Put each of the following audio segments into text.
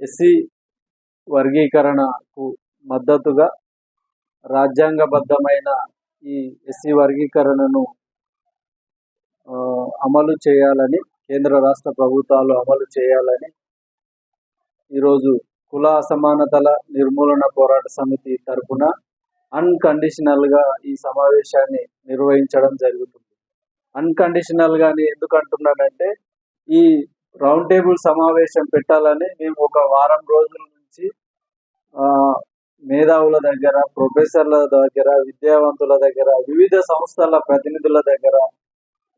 SC వర్గీకరణకు మద్దతుగా రాజ్యాంగబద్ధమైన ఈ ఎస్సీ వర్గీకరణను అమలు చేయాలని కేంద్ర రాష్ట్ర ప్రభుత్వాలు అమలు చేయాలని ఈరోజు కుల అసమానతల నిర్మూలన పోరాట సమితి తరఫున అన్కండిషనల్గా ఈ సమావేశాన్ని నిర్వహించడం జరుగుతుంది. అన్కండిషనల్గాని ఎందుకు అంటున్నానంటే ఈ రౌండ్ టేబుల్ సమావేశం పెట్టాలని మేము ఒక వారం రోజుల నుంచి ఆ, మేధావుల దగ్గర ప్రొఫెసర్ల దగ్గర విద్యావంతుల దగ్గర వివిధ సంస్థల ప్రతినిధుల దగ్గర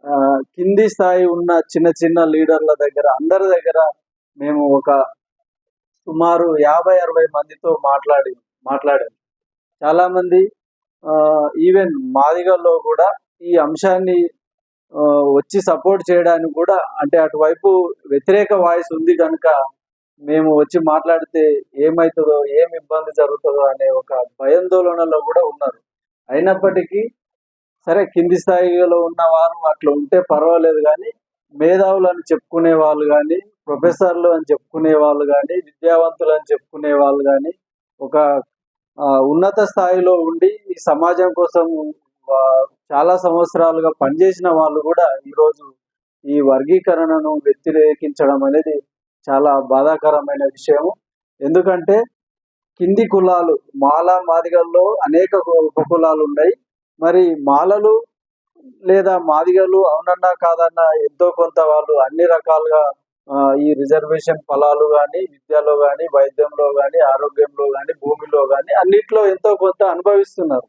ఆ, కింది స్థాయి ఉన్న చిన్న చిన్న లీడర్ల దగ్గర అందరి దగ్గర మేము ఒక సుమారు యాభై అరవై మందితో మాట్లాడి మాట్లాడాము చాలా మంది ఈవెన్ మాదిగల్లో కూడా ఈ అంశాన్ని వచ్చి సపోర్ట్ చేయడానికి కూడా అంటే అటువైపు వ్యతిరేక వాయిస్ ఉంది కనుక మేము వచ్చి మాట్లాడితే ఏమవుతుందో ఏం ఇబ్బంది జరుగుతుందో అనే ఒక భయాందోళనలో కూడా ఉన్నారు. అయినప్పటికీ సరే కింది స్థాయిలో ఉన్న వారు అట్లా ఉంటే పర్వాలేదు కానీ మేధావులు అని చెప్పుకునే వాళ్ళు కానీ ప్రొఫెసర్లు అని చెప్పుకునే వాళ్ళు కానీ విద్యావంతులు అని చెప్పుకునే వాళ్ళు కానీ ఒక ఉన్నత స్థాయిలో ఉండి ఈ సమాజం కోసం చాలా సంవత్సరాలుగా పనిచేసిన వాళ్ళు కూడా ఈరోజు ఈ వర్గీకరణను వ్యతిరేకించడం అనేది చాలా బాధాకరమైన విషయము. ఎందుకంటే కింది కులాలు మాల మాదిగల్లో అనేక కు- ఉపకులాలు ఉన్నాయి. మరి మాలలు లేదా మాదిగలు అవునన్నా కాదన్నా ఎంతో కొంత వాళ్ళు అన్ని రకాలుగా ఈ రిజర్వేషన్ ఫలాలు కానీ విద్యలో కానీ వైద్యంలో కానీ ఆరోగ్యంలో కానీ భూమిలో కానీ అన్నిట్లో ఎంతో కొంత అనుభవిస్తున్నారు.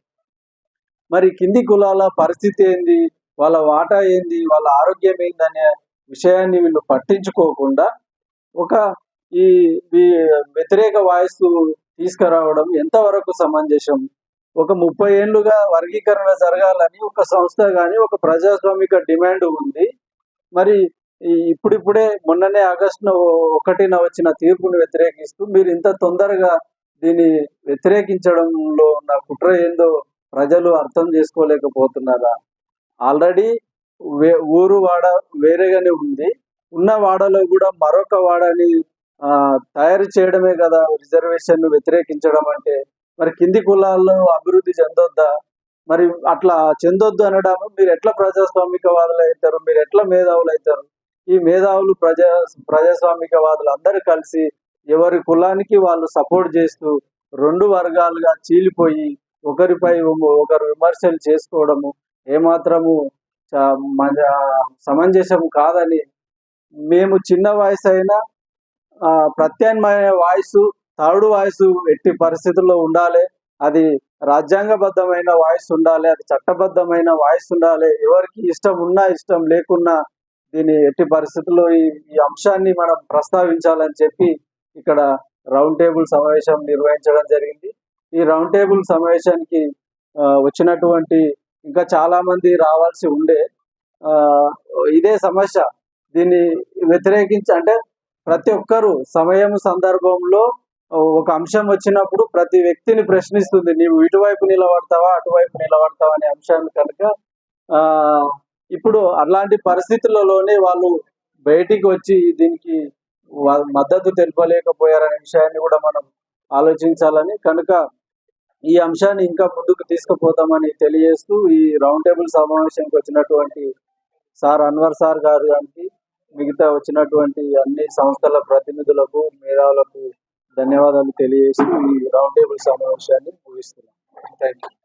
మరి కింది కులాల పరిస్థితి ఏంది? వాళ్ళ వాటా ఏంది? వాళ్ళ ఆరోగ్యం ఏంది అనే విషయాన్ని వీళ్ళు పట్టించుకోకుండా ఒక ఈ వ్యతిరేక వాయిస్ తీసుకురావడం ఎంతవరకు సమంజసం? ఒక ముప్పై ఏళ్ళుగా వర్గీకరణ జరగాలని ఒక సంస్థ కానీ ఒక ప్రజాస్వామిక డిమాండ్ ఉంది. మరి ఇప్పుడిప్పుడే మొన్ననే ఆగస్టు ఒకటిన వచ్చిన తీర్పును వ్యతిరేకిస్తూ మీరు ఇంత తొందరగా దీన్ని వ్యతిరేకించడంలో ఉన్న కుట్ర ఏందో ప్రజలు అర్థం చేసుకోలేకపోతున్నారా? ఆల్రెడీ వే ఊరు వాడ వేరేగానే ఉంది. ఉన్న వాడలో కూడా మరొక వాడని ఆ, తయారు చేయడమే కదా రిజర్వేషన్ వ్యతిరేకించడం అంటే. మరి కింది కులాల్లో అభివృద్ధి చెందొద్దా? మరి అట్లా చెందొద్దు అనడం మీరు ఎట్లా ప్రజాస్వామికవాదులు అవుతారు? మీరు ఎట్లా మేధావులు అవుతారు? ఈ మేధావులు ప్రజా ప్రజాస్వామికవాదులు అందరూ కలిసి ఎవరి కులానికి వాళ్ళు సపోర్ట్ చేస్తూ రెండు వర్గాలుగా చీలిపోయి ఒకరిపై ఒకరు విమర్శలు చేసుకోవడము ఏమాత్రము సమంజసం కాదని మేము చిన్న వయసు అయినా ఆ, ప్రత్యామ్నాయ వాయిస్ థర్డ్ వాయిస్ ఎట్టి పరిస్థితుల్లో ఉండాలి. అది రాజ్యాంగబద్ధమైన వాయిస్ ఉండాలి అది చట్టబద్ధమైన వాయిస్ ఉండాలి. ఎవరికి ఇష్టం ఉన్నా ఇష్టం లేకున్నా దీని ఎట్టి పరిస్థితుల్లో ఈ ఈ అంశాన్ని మనం ప్రస్తావించాలని చెప్పి ఇక్కడ రౌండ్ టేబుల్ సమావేశం నిర్వహించడం జరిగింది. ఈ రౌండ్ టేబుల్ సమావేశానికి ఆ, వచ్చినటువంటి ఇంకా చాలా మంది రావాల్సి ఉండే ఆ, ఇదే సమస్య. దీన్ని వ్యతిరేకించి అంటే ప్రతి ఒక్కరు సమయం సందర్భంలో ఒక అంశం వచ్చినప్పుడు ప్రతి వ్యక్తిని ప్రశ్నిస్తుంది నీవు ఇటువైపు నిలబడతావా అటువైపు నిలబడతావా అనే అంశాన్ని కనుక ఆ ఇప్పుడు అలాంటి పరిస్థితులలోనే వాళ్ళు బయటికి వచ్చి దీనికి మద్దతు తెలుపలేకపోయారనే విషయాన్ని కూడా మనం ఆలోచించాలని కనుక ఈ అంశాన్ని ఇంకా ముందుకు తీసుకుపోతామని తెలియజేస్తూ ఈ రౌండ్ టేబుల్ సమావేశానికి వచ్చినటువంటి సార్ అన్వర్ సార్ గారు గారికి మిగతా వచ్చినటువంటి అన్ని సంస్థల ప్రతినిధులకు మేధావులకు ధన్యవాదాలు తెలియజేస్తూ ఈ రౌండ్ టేబుల్ సమావేశాన్ని ముగిస్తున్నాం. Thank you